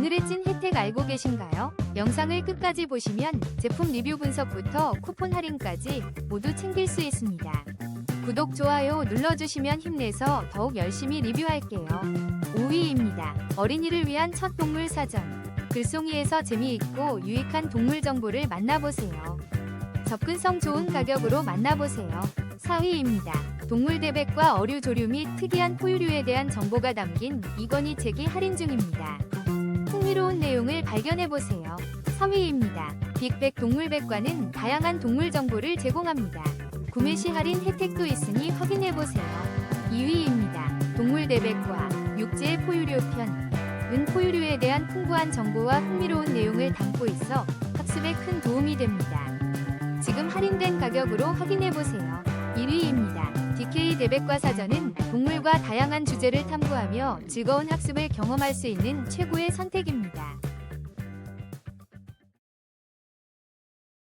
오늘의 찐 혜택 알고 계신가요? 영상을 끝까지 보시면 제품 리뷰 분석부터 쿠폰 할인까지 모두 챙길 수 있습니다. 구독, 좋아요 눌러주시면 힘내서 더욱 열심히 리뷰할게요. 5위입니다. 어린이를 위한 첫 동물 사전. 글송이에서 재미있고 유익한 동물 정보를 만나보세요. 접근성 좋은 가격으로 만나보세요. 4위입니다. 동물 대백과 어류 조류 및 특이한 포유류에 대한 정보가 담긴 이건희 책이 할인 중입니다. 흥미로운 내용을 발견해보세요. 3위입니다. 빅백 동물백과는 다양한 동물 정보를 제공합니다. 구매 시 할인 혜택도 있으니 확인해보세요. 2위입니다. 동물 대백과 육지의 포유류 편. 은 포유류에 대한 풍부한 정보와 흥미로운 내용을 담고 있어 학습에 큰 도움이 됩니다. 지금 할인된 가격으로 확인해보세요. 1위입니다. DK 대백과 사전은 동물과 다양한 주제를 탐구하며 즐거운 학습을 경험할 수 있는 최고의 선택입니다.